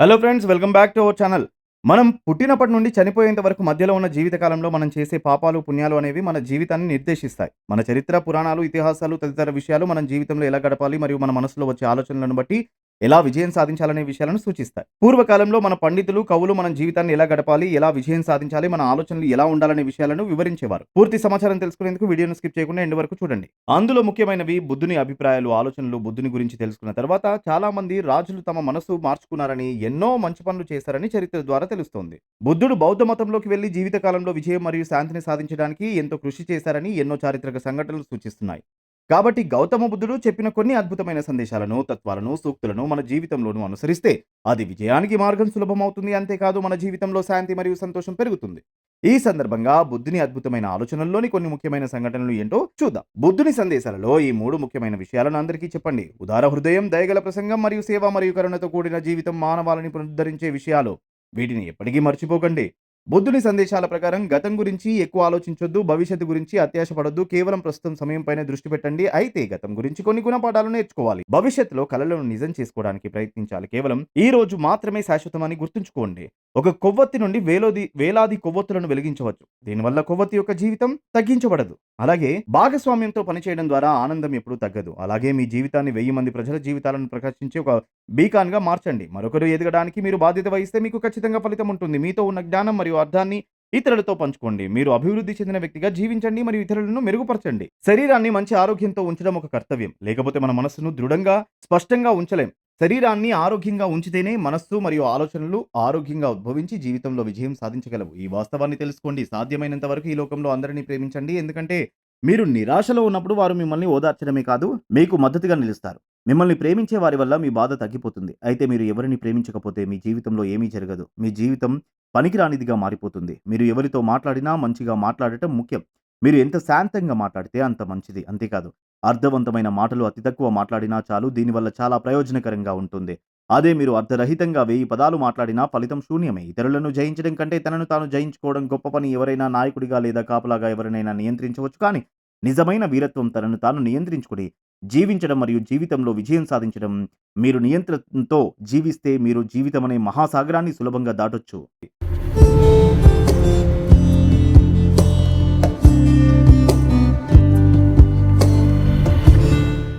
Hello friends welcome back to our channel మనం పుట్టినప్పటి నుండి చనిపోయేంత వరకు మధ్యలో ఉన్న జీవితకాలంలో మనం చేసే పాపాలు పుణ్యాలు అనేవి మన జీవితాన్ని నిర్దేశిస్తాయి. మన చరిత్ర పురాణాలు ఇతిహాసాలు తదితర విషయాలు మనం జీవితంలో ఎలా గడపాలి మరియు మన మనసులో వచ్చే ఆలోచనలను బట్టి ఎలా విజయం సాధించాలనే విషయాలను సూచిస్తాయి. పూర్వకాలంలో మన పండితులు కవులు మన జీవితాన్ని ఎలా గడపాలి ఎలా విజయం సాధించాలి మన ఆలోచనలు ఎలా ఉండాలనే విషయాలను వివరించేవారు. పూర్తి సమాచారం తెలుసుకునేందుకు వీడియోను స్కిప్ చేయకుండా ఎండ్ వరకు చూడండి. అందులో ముఖ్యమైనవి బుద్ధుని అభిప్రాయాలు ఆలోచనలు బుద్ధుని గురించి తెలుసుకున్న తర్వాత చాలా మంది రాజులు తమ మనసు మార్చుకున్నారని ఎన్నో మంచి పనులు చేశారని చరిత్ర ద్వారా తెలుస్తోంది. బుద్ధుడు బౌద్ధ మతంలోకి వెళ్ళి జీవితకాలంలో విజయం మరియు శాంతిని సాధించడానికి ఎంతో కృషి చేశారని ఎన్నో చారిత్రక సంఘటనలు సూచిస్తున్నాయి. కాబట్టి గౌతమ బుద్ధుడు చెప్పిన కొన్ని అద్భుతమైన సందేశాలను తత్వాలను సూక్తులను మన జీవితంలోనూ అనుసరిస్తే అది విజయానికి మార్గం సులభమవుతుంది. అంతేకాదు మన జీవితంలో శాంతి మరియు సంతోషం పెరుగుతుంది. ఈ సందర్భంగా బుద్ధుని అద్భుతమైన ఆలోచనల్లోని కొన్ని ముఖ్యమైన సంఘటనలు ఏంటో చూద్దాం. బుద్ధుని సందేశాలలో ఈ మూడు ముఖ్యమైన విషయాలను అందరికీ చెప్పండి. ఉదార హృదయం దయగల ప్రసంగం మరియు సేవ మరియు కరుణతో కూడిన జీవితం మానవాళిని పునరుద్ధరించే విషయాలు. వీటిని ఎప్పటికీ మర్చిపోకండి. బుద్ధుని సందేశాల ప్రకారం గతం గురించి ఎక్కువ ఆలోచించొద్దు భవిష్యత్తు గురించి అత్యాశపడొద్దు కేవలం ప్రస్తుతం సమయం పైన దృష్టి పెట్టండి. అయితే గతం గురించి కొన్ని గుణపాఠాలు నేర్చుకోవాలి. భవిష్యత్తులో కళలను నిజం చేసుకోవడానికి ప్రయత్నించాలి. కేవలం ఈ రోజు మాత్రమే శాశ్వతమని గుర్తుంచుకోండి. ఒక కొవ్వొత్తి నుండి వేలోది వేలాది కొవ్వొత్తులను వెలిగించవచ్చు. దీనివల్ల కొవ్వొత్తి యొక్క జీవితం తగ్గించబడదు. అలాగే భాగస్వామ్యంతో పనిచేయడం ద్వారా ఆనందం ఎప్పుడూ తగ్గదు. అలాగే మీ జీవితాన్ని వెయ్యి మంది ప్రజల జీవితాలను ప్రకాశించి ఒక బీకాన్గా మార్చండి. మరొకరు ఎదగడానికి మీరు బాధ్యత వహిస్తే మీకు ఖచ్చితంగా ఫలితం ఉంటుంది. మీతో ఉన్న జ్ఞానం మరియు అర్థాన్ని ఇతరులతో పంచుకోండి. మీరు అభివృద్ధి చెందిన వ్యక్తిగా జీవించండి మరియు ఇతరులను మెరుగుపరచండి. శరీరాన్ని మంచి ఆరోగ్యంతో ఉంచడం ఒక కర్తవ్యం. లేకపోతే మన మనస్సును దృఢంగా స్పష్టంగా ఉంచలేం. శరీరాన్ని ఆరోగ్యంగా ఉంచితేనే మనస్సు మరియు ఆలోచనలు ఆరోగ్యంగా ఉద్భవించి జీవితంలో విజయం సాధించగలవు. ఈ వాస్తవాన్ని తెలుసుకోండి. సాధ్యమైనంత వరకు ఈ లోకంలో అందరినీ ప్రేమించండి. ఎందుకంటే మీరు నిరాశలో ఉన్నప్పుడు వారు మిమ్మల్ని ఓదార్చడమే కాదు మీకు మద్దతుగా నిలుస్తారు. మిమ్మల్ని ప్రేమించే వారి వల్ల మీ బాధ తగ్గిపోతుంది. అయితే మీరు ఎవరిని ప్రేమించకపోతే మీ జీవితంలో ఏమీ జరగదు. మీ జీవితం పనికిరానిదిగా మారిపోతుంది. మీరు ఎవరితో మాట్లాడినా మంచిగా మాట్లాడటం ముఖ్యం. మీరు ఎంత శాంతంగా మాట్లాడితే అంత మంచిది. అంతేకాదు అర్థవంతమైన మాటలు అతి తక్కువ మాట్లాడినా చాలు దీనివల్ల చాలా ప్రయోజనకరంగా ఉంటుంది. అదే మీరు అర్ధరహితంగా వెయ్యి పదాలు మాట్లాడినా ఫలితం శూన్యమే. ఇతరులను జయించడం కంటే తనను తాను జయించుకోవడం గొప్ప పని. ఎవరైనా నాయకుడిగా లేదా కాపలాగా ఎవరినైనా నియంత్రించవచ్చు కానీ నిజమైన వీరత్వం తనను తాను నియంత్రించుకుని జీవించడం మరియు జీవితంలో విజయం సాధించడం మీరు నియంత్రణతో జీవిస్తే మీరు జీవితం అనే మహాసాగరాన్ని సులభంగా దాటొచ్చు.